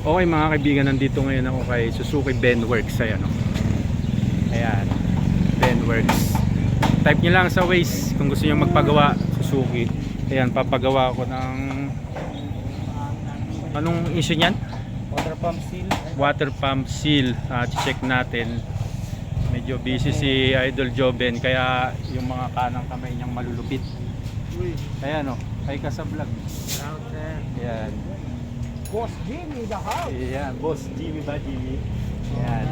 Okay mga kaibigan, nandito ngayon ako kay Suzuki Benworks. Ayan, oh. Ayan, Benworks. Type nyo lang sa Waze kung gusto nyo magpagawa, Suzuki. Ayan, papagawa ko ng... Anong issue niyan? Water pump seal. Water pump seal. Ah, check natin. Medyo busy si Idol Joben kaya yung mga kanang kamay niyang malulupit. Ayan, oh. Ay ka sa vlog. Ayan. Boss Jimmy, the house. Ayan, boss Jimmy ba Jimmy? Ayan.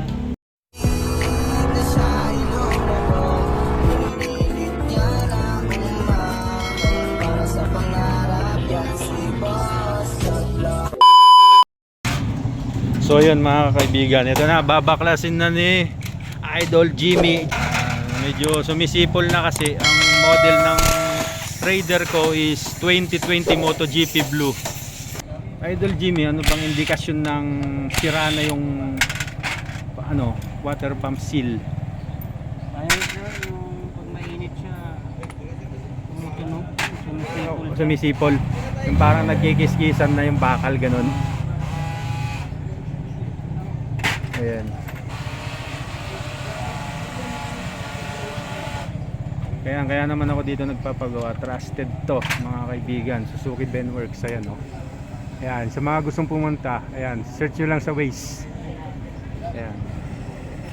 So yun mga kaibigan, ito na babaklasin na ni Idol Jimmy. Ah, medyo sumisipol na kasi ang model ng Raider ko is 2020 MotoGP Blue. Idol Jimmy, ano bang indikasyon ng sira na yung ano, water pump seal? Ayun sir, yung pag mainit siya, tumutunog, sumisipol. Sumisipol. Yung parang nagkikis-kisan na yung bakal ganun. Ayan. Kaya kaya naman ako dito nagpapagawa. Trusted to mga kaibigan. Suzuki Benworks. Ayan o. Ayan. Sa mga gustong pumunta, ayan. Search nyo lang sa Waze. Ayan.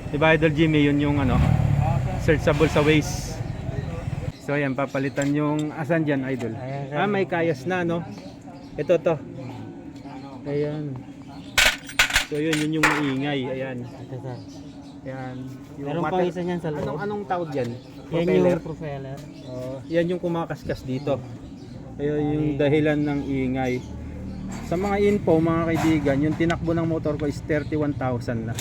Diba Idol Jimmy, yun yung ano, searchable sa Waze. So ayan, papalitan yung asan dyan, Idol? Ah, may kayas na, no? Ito to. Ayan. So yun, yun yung maingay. Ayan. Ayan. Meron pang isa niyan sa loob. Anong, anong tawag dyan? Yan Propeller? yung propeller. Oh, yan yung kumakaskas dito. Ayun yung dahilan ng ingay. Sa mga info, mga kaibigan, yung tinakbo ng motor ko is 31,000 na.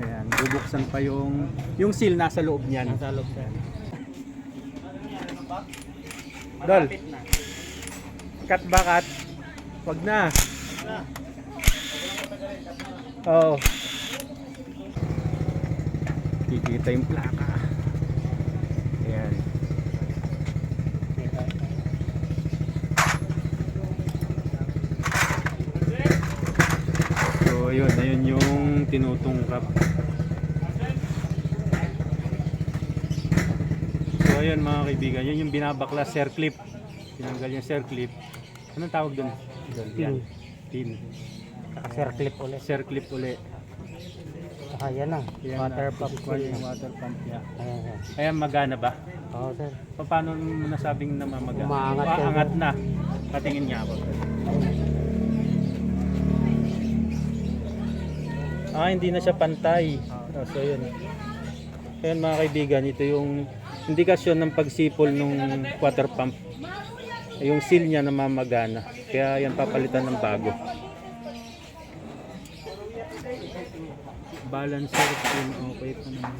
Ayan, bubuksan pa yung yung seal nasa loob niyan. Nasa loob sir. Dol. Cut ba cut? Wag na. Oo. Oh. Kikita yung plaka. Ayan. So ayun, ayun yung tinutungkap. So ayun mga kaibigan, yun yung binabaklas circlip. Tinanggal yung circlip. Anong tawag doon? Yan. Pin. Saka sir clip ulit. Circlip uli. Saka yan na. Yan Water na, pump yung water pump niya. Ayan sir. Kaya magana ba? Oo sir. Pa- Paano mo nasabing namamaga? Umaangat Ah, yan. angat na. Patingin niya ako. Ah, hindi na siya pantay. Oh, so yun. Ayan mga kaibigan, ito yung indikasyon ng pagsipol ng water pump. Yung seal niya namamagana. Kaya yan papalitan ng bago. Balancer pin, okay pa naman.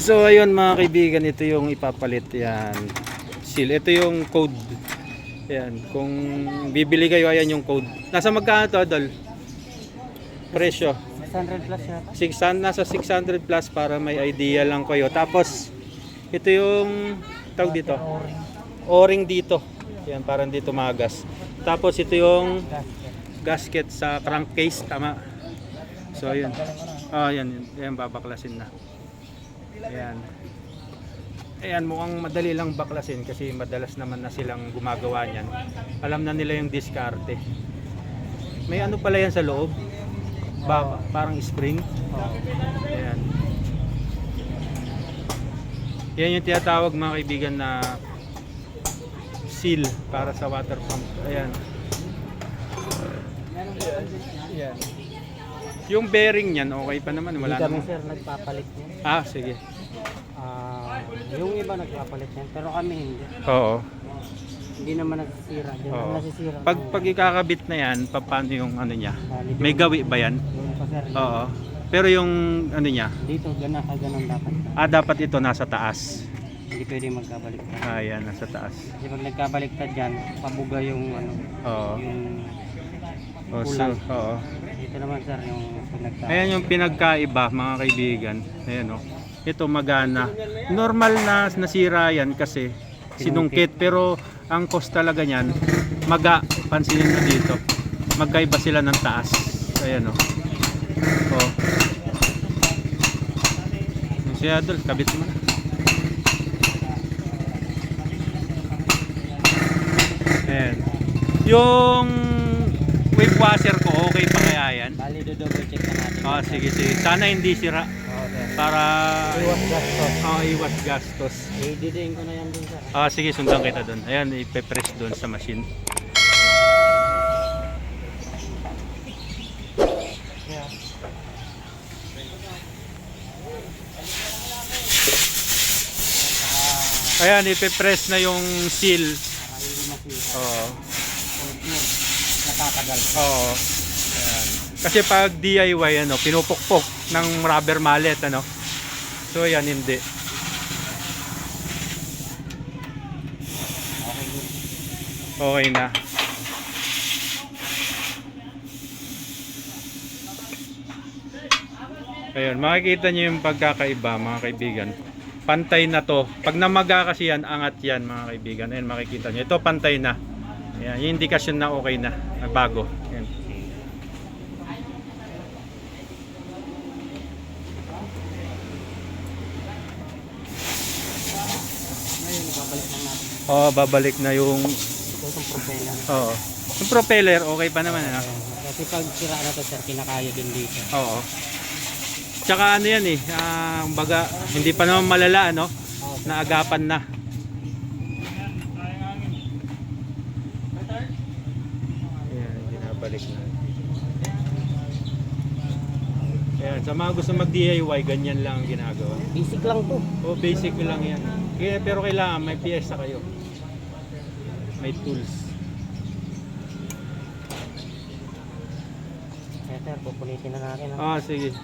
So ayun mga kaibigan, ito yung ipapalit yan. Seal. Ito yung code. Yan. Kung bibili kayo, ayan yung code. Nasa magkano to, Adol? Presyo. 600 plus yata. 600, nasa 600 plus para may idea lang kayo. Tapos, ito yung tawag dito. O-ring. Dito. Yan, parang dito magas. Tapos ito yung Gasket. sa crankcase, tama. So, ayun. Ah, yan, yan. Yan, babaklasin na. Ayan. Ayan, mukhang madali lang baklasin kasi madalas naman na silang gumagawa niyan. Alam na nila yung diskarte. May ano pala yan sa loob? Ba, parang spring. Oo. Ayan. Yan yung tinatawag mga kaibigan na seal para sa water pump. Ayan. Ayan. Yung bearing niyan, okay pa naman. Hindi Wala kami naman. sir nagpapalit niyan. Ah, sige. Ah, yung iba nagpapalit niyan, pero kami hindi. Oo. Hindi naman nasisira. Hindi Oo. nasisira. Pag, pag ikakabit na yan, pa- paano yung ano niya? Bali, May gawi ba yan? Yun pa sir. Oo. Pero yung ano niya, Dito, gana ka ganun dapat. ah, dapat ito nasa taas. Hindi pwede magkabaliktad. Ah, yan, nasa taas. Kasi pag nagkabaliktad dyan, pabuga yung ano, Oo. yung Oh, so, Kulang. oo. Dito naman sir yung pinagka. Ayan yung pinagkaiba mga kaibigan. Ayan o. Ito magana. Normal na nasira yan kasi sinungkit pero ang cost talaga niyan, maga, pansinin mo dito. Magkaiba sila ng taas. Ayan o. Oh. Yung Si Adol, kabit mo na. Ayan. Yung wave washer ko, okay pa kaya yan? Bali, do double check na natin. Ah, sige, sige. Sana hindi sira Oo, sir. para Iwas gastos. ah, iwas gastos. I-didiin ko na yan dun, sir. Ah, sige, sundan kita doon. Ayan, ipe-press doon sa machine. Ayan, ipe-press na yung seal. Oo. Yun, Natatagal. Oo. Ayan. Kasi pag DIY, ano, pinupukpok ng rubber mallet, ano. So, ayan, hindi. Okay, na. Ayun, makikita nyo yung pagkakaiba mga kaibigan. Pantay na to. Pag namaga kasi yan, angat yan mga kaibigan. Ayun, makikita nyo. Ito pantay na. Ayan, yung indikasyon na okay na. Na bago. Babalik lang natin. Oh, babalik na yung itong propeller. Oo. Yung propeller, okay pa naman. Ano? Kasi pag sira na to, sir, kinakaya din dito. Oo. Tsaka ano yan eh, ah, baga, hindi pa naman malala, ano? Naagapan na. Ayan, binabalik na. Ayan, sa mga gusto mag-DIY, ganyan lang ang ginagawa. Basic lang to. O, basic lang yan. Kaya, pero kailangan may piyesta kayo. May tools. Kaya sir, pupulitin na natin. ah. Ah, sige.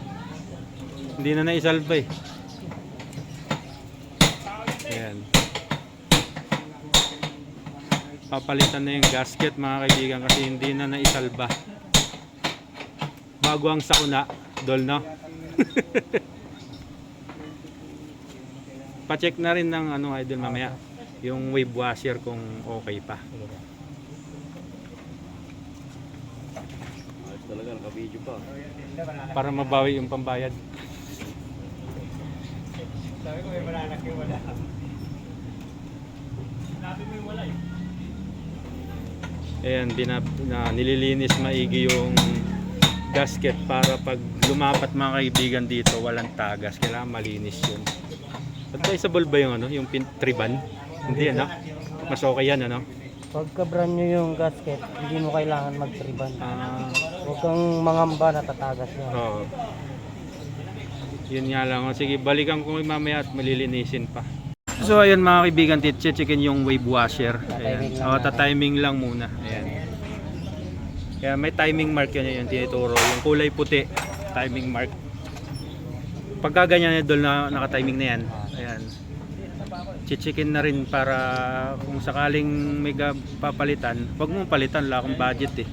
Hindi na naisalba eh. Ayan. Papalitan na yung gasket mga kaibigan kasi hindi na naisalba. Bago ang sakuna, dol no? Pa-check na rin ng ano idol mamaya yung wave washer kung okay pa. talaga, naka-video pa. Para mabawi yung pambayad. Sabi ko may bananak yung wala. Ayan, binab, na, nililinis maigi yung gasket para pag lumapat mga kaibigan dito, walang tagas. Kailangan malinis yun. Advisable ba yung ano, yung pin, triban? Hindi ano? Mas okay yan ano? Pagka brand new yung gasket, hindi mo kailangan mag-triban. Ah, Huwag kang mangamba na tatagas yan. oo. Yun nga lang. O, Sige, balikan ko mamaya at malilinisin pa. So ayun mga kaibigan, checkin yung wave washer. Ayan. Tatiming lang O, natin. timing lang muna. Ayan. Kaya may timing mark yun yung tinituro. Yung kulay puti, timing mark. Pagka ganyan doon na naka-timing na yan. Ayan. Chichikin na rin para kung sakaling may papalitan, wag mo palitan, wala akong budget eh.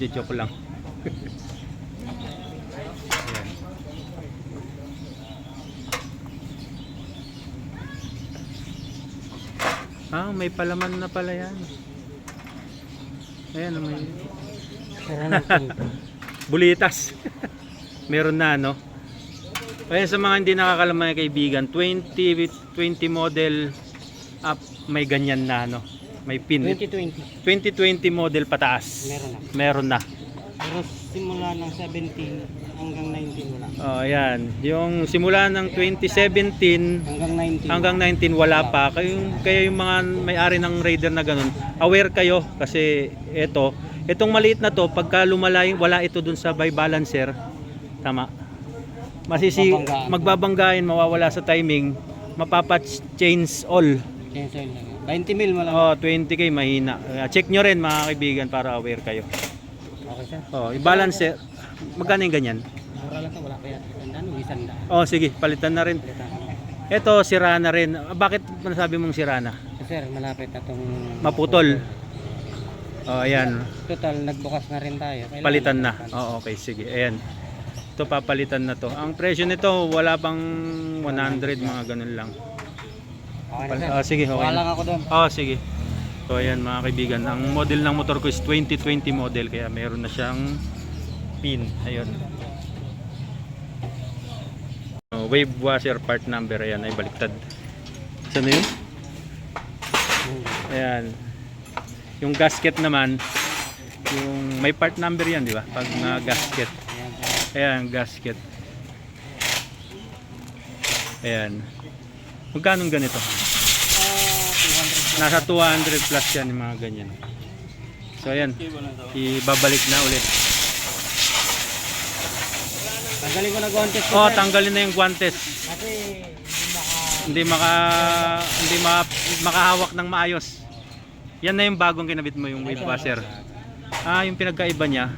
Joke lang. Ah, may palaman na pala yan. Ayan, may Sira ng pinto. Bulitas. Meron na, no? Kaya sa mga hindi nakakalaman mga kaibigan, 20, 20 model up, may ganyan na, no? May pin. 2020, 2020 model pataas. meron na. Meron na. Pero simula ng 17 hanggang 19 wala. Oh, ayan. Yung simula ng 2017 Hanggang 19. hanggang 19 wala pa. Kaya yung, kaya yung mga may-ari ng Raider na ganun, aware kayo kasi ito, itong maliit na to, pagka lumalay, wala ito dun sa by balancer. Tama. Masisi Babanggaan. magbabanggain, mawawala sa timing, mapapa-change all. Chainsaw lang. 20 mil mo lang. Oh, 20k mahina. Kaya check nyo rin mga kaibigan para aware kayo. Okay sir. Oh, i-balancer. Magkano yung ganyan? Mura lang to, wala. Tandaan mo, isang daan. Oh, sige, palitan na rin. Palitan. Ito, sira na rin. Ah, Bakit nasabi mong sira na? Sir, malapit na itong... Maputol. Oh, ayan. Total, nagbukas na rin tayo. Kailangan Palitan na. Oh, okay, sige. Ayan. Ito papalitan na to. Ang presyo nito wala pang 100 mga ganun lang. Okay na, sir. Ah, sige, okay na. lang ako doon. Oh, sige. So ayan mga kaibigan, ang model ng motor ko is 2020 model kaya meron na siyang pin. Ayun. Oh, wave washer part number ayan ay baliktad. Saan na yun? Ayan. Yung gasket naman, yung may part number yan, di ba? Pag na gasket. Ayan, gasket. Ayan. Magkano ganito? 200. Nasa 200 plus yan yung mga ganyan. So ayan, ibabalik na ulit. Tanggalin ko na guantes Oh, tanggalin na yung guantes. Kasi hindi maka... Hindi maka hindi ma, makahawak ng maayos. Yan na yung bagong kinabit mo yung wave washer. Ah, yung pinagkaiba niya,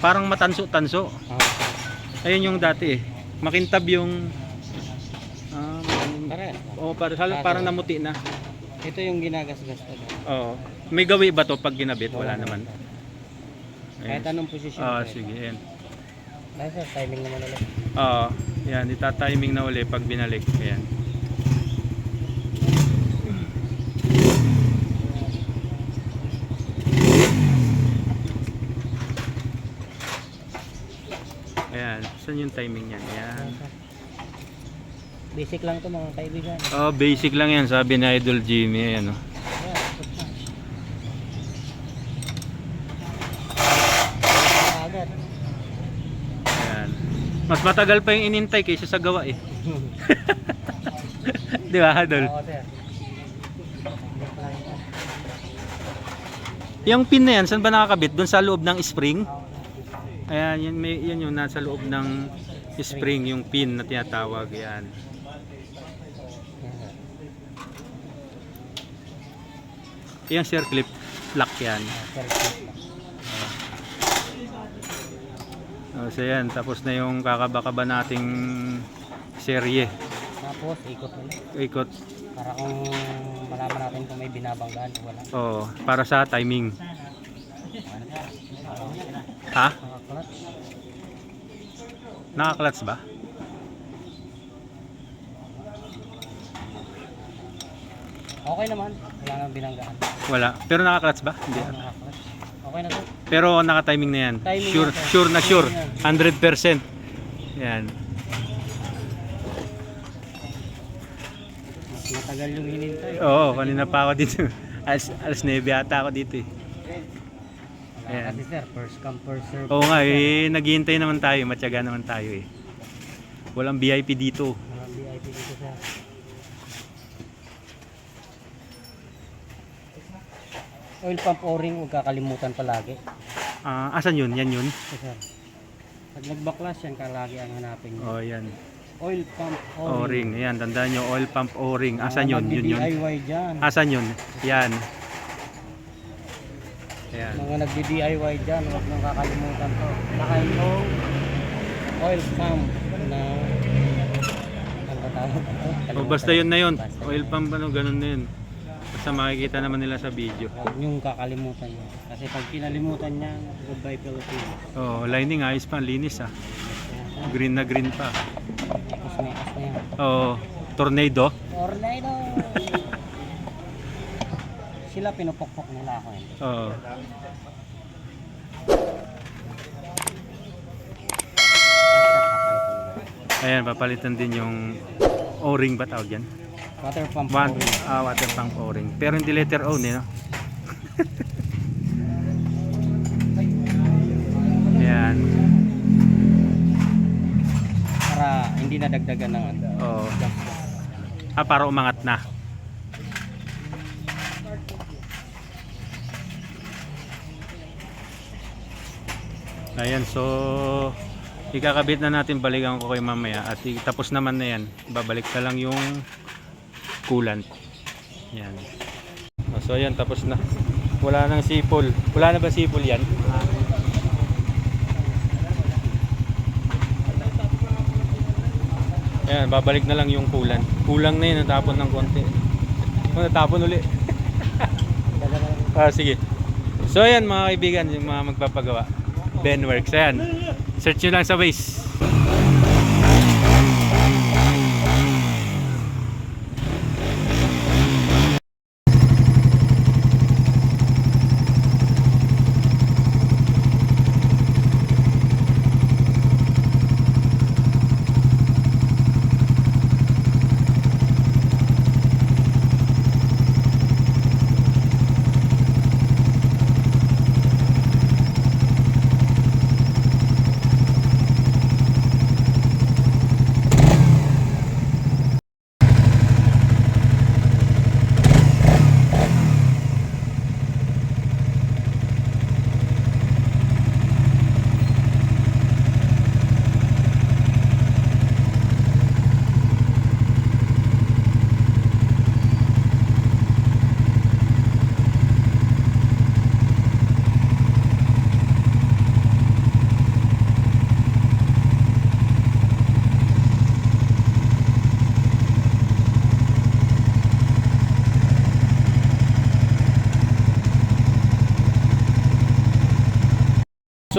parang matanso-tanso. Ah, Ayun yung dati eh. Makintab yung ah, Tara. oh, para parang namuti na. Ito yung ginagasgas ko. doon. Oo. May gawi ba to pag ginabit? Wala naman. Kahit Ayan. anong posisyon. Ah, sige. Ayan. Ay, sir, timing naman ulit. Oo. yan, itatiming na uli pag binalik. Ayan. Ayan, saan yung timing niyan? Ayan. Basic lang to mga kaibigan. Oh, basic lang yan, sabi ni Idol Jimmy. Ayan, oh. Ayan. Mas matagal pa yung inintay kaysa sa gawa eh. Di ba, Idol? Oo, sir. Yung pin na yan, saan ba nakakabit? Doon sa loob ng spring? Ayan, yan, may, yan yung nasa loob ng spring, yung pin na tinatawag. Yan. Ayan, sir. Yung circlip lock yan. Oh, so yan, tapos na yung kakabakaba nating serye. Tapos, ikot ulit. Ikot. Para kung malaman natin kung may binabanggaan o wala. Oh, para sa timing. Ha? Nakaklat. Nakaklats ba? Okay naman. Wala nang binanggaan. Wala. Pero nakaklats ba? Hindi. Nakaklat. Okay na to. Pero naka-timing na yan. Timing Sure, na, sir. sure na sure. Timing 100%. Yan. Mas matagal yung hinintay. Oo, kanina pa ako dito. Alas, alas 9 ata ako dito eh. Ayan. kasi sir, first come first serve. Oo nga eh, naghihintay naman tayo, matyaga naman tayo eh. Walang VIP dito. Walang VIP dito sir. Oil pump o-ring, huwag kakalimutan palagi. Ah, asan yun? Yan yun? Ito sir. Pag nagbaklas yan, kalagi ang hanapin niyo. Oh, yan. Oil pump O-ring. o-ring. Ayan, tandaan nyo, oil pump O-ring. Asan yun? Yun yun. DIY dyan. Asan yun? Yan. Ayan. Mga nagdi-DIY dyan, huwag nang kakalimutan to. Saka yung oil pump na ano ba tawag? O, Oh, basta yun na yun. Oil pump, ano, ganun na yun. Basta makikita naman nila sa video. Huwag niyong kakalimutan yun. Kasi pag kinalimutan niya, goodbye Philippines. Oh, lining ayos pa, linis ah. Green na green pa. Tapos may as na yan. Oh, tornado. Tornado! Sila pinupukpok nila ako yun. Oo. Ayan, papalitan din yung O-ring ba tawag yan? Water pump o-ring. ah, water pump O-ring. Pero hindi letter O, eh, no? Ayan. Para hindi nadagdagan ng ano. Oo. Ah, para umangat na. Ayan, so ikakabit na natin balikan ko kay mamaya at tapos naman na yan. Babalik na lang yung coolant. Yan. So ayan, tapos na. Wala nang sipol. Wala na ba sipol yan? Ayan, babalik na lang yung kulan. Kulang na yun, natapon ng konti. Oh, natapon uli. ah, sige. So ayan mga kaibigan, yung mga magpapagawa. Benworks, ayan. Search nyo lang sa Waze.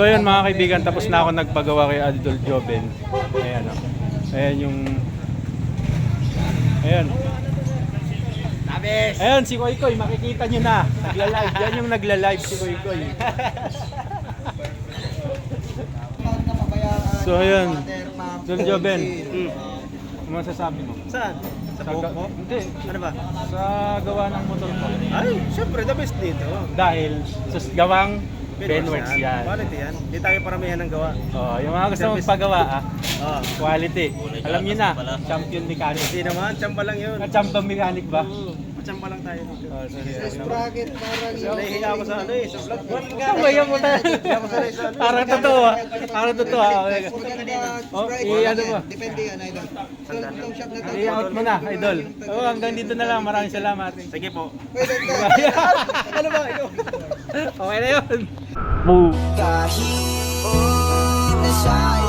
So ayun mga kaibigan, tapos na ako nagpagawa kay Idol Joven. Ayan o. Ayan yung... Ayan. Tabes! Ayan si Koy Koy, makikita nyo na. Nagla-live. Yan yung nagla-live si Koy Koy. So ayun. Idol Joven. Hmm. Ano masasabi mo? Saan? Sa buhok mo? Hindi. Ano ba? Sa gawa ng motor ko. Ay, syempre, the best dito. Dahil sa gawang Benworks yan. Quality yan. Hindi tayo paramihan ng gawa. Oh, yung mga gusto mong pagawa ah, Oo. quality. Alam niyo na, champion mechanic. Hindi naman, tsamba lang yun. Na-champion mechanic ba? Oo, Tsamba lang tayo dito. Oh, sorry. Bracket, parang Nahihiya ako sa ano eh, sa vlog. Ikaw ba yung puta? Parang totoo ah. Parang totoo ah. Oh, ano mo? Depende yan, idol. Itong shop na to. I-out mo na, idol. Oh, hanggang dito na lang. Maraming salamat. Sige po. Ano ba? Okay na yun. Move. Kahit na sa